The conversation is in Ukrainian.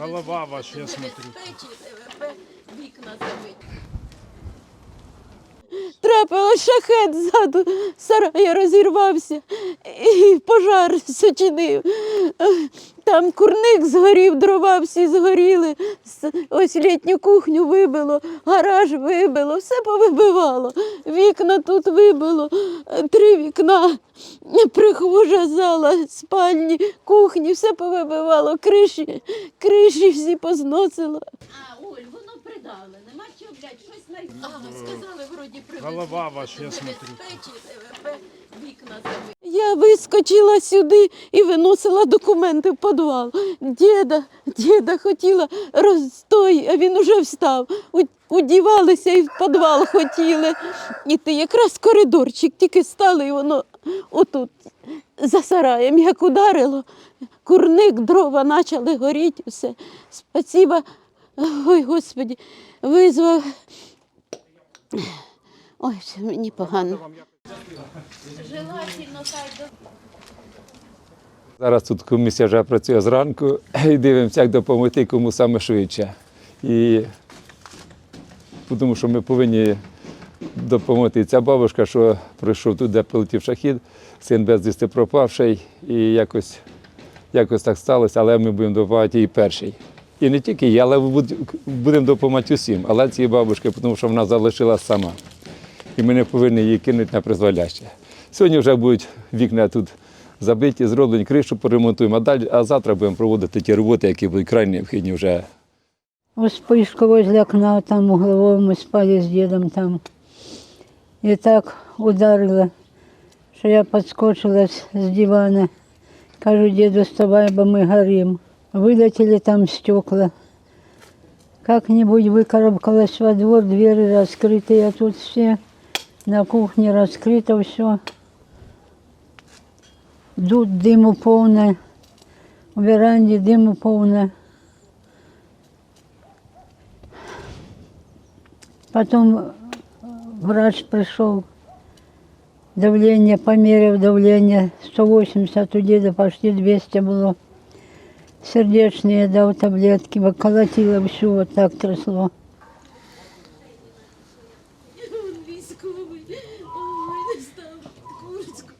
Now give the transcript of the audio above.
Голова ваша, я смотрю. вікна забиті. Трапилось шахет ззаду, сарай розірвався і пожар сочинив. Там курник згорів, дрова всі згоріли. Ось літню кухню вибило, гараж вибило, все повибивало. Вікна тут вибило, три вікна, прихожа зала, спальні, кухні, все повибивало, криші, криші всі позносило. А, Оль, воно придавлене. Блядь, щось знайти. Ага, сказали, вроді привезли. Голова ваша, я смотрю. Вікна забиті. Я вискочила сюди і виносила документи в підвал. Діда, діда хотіла розстой, а він уже встав. У- Удівалися і в підвал хотіли. Іти якраз коридорчик, тільки стали, і воно отут за сараєм як ударило. Курник, дрова почали горіти, все. Спасіба, ой, Господі, визвав. Ой, все мені погано. Зараз тут комісія вже працює зранку і дивимося, як допомогти кому саме швидше. І тому що ми повинні допомогти. Ця бабушка, що прийшов тут, де прилетів шахід, син безвісти пропавший, і якось, якось так сталося, але ми будемо допомагати їй перший. І не тільки я, але буд- будемо допомагати усім. Але цій бабушці, тому що вона залишилась сама. І ми не повинні її кинути на призволяще. Сьогодні вже будуть вікна тут забиті, зроблені, кришу поремонтуємо, а, далі, а завтра будемо проводити ті роботи, які будуть крайні необхідні вже Вспышка возле окна, там угловой мы спали с дедом там. И так ударило, что я подскочила с, с дивана. Кажу, деду, вставай, бо мы горим. Вылетели там стекла. Как-нибудь выкарабкалась во двор, двери раскрыты, а тут все на кухне раскрыто все. Дут дыму полно, в веранде дыму полно. Потом врач пришел, давление, померил давление, 180, у деда почти 200 было. сердечные дал таблетки, колотило всю, вот так трясло. Військовий, ой, не курочку.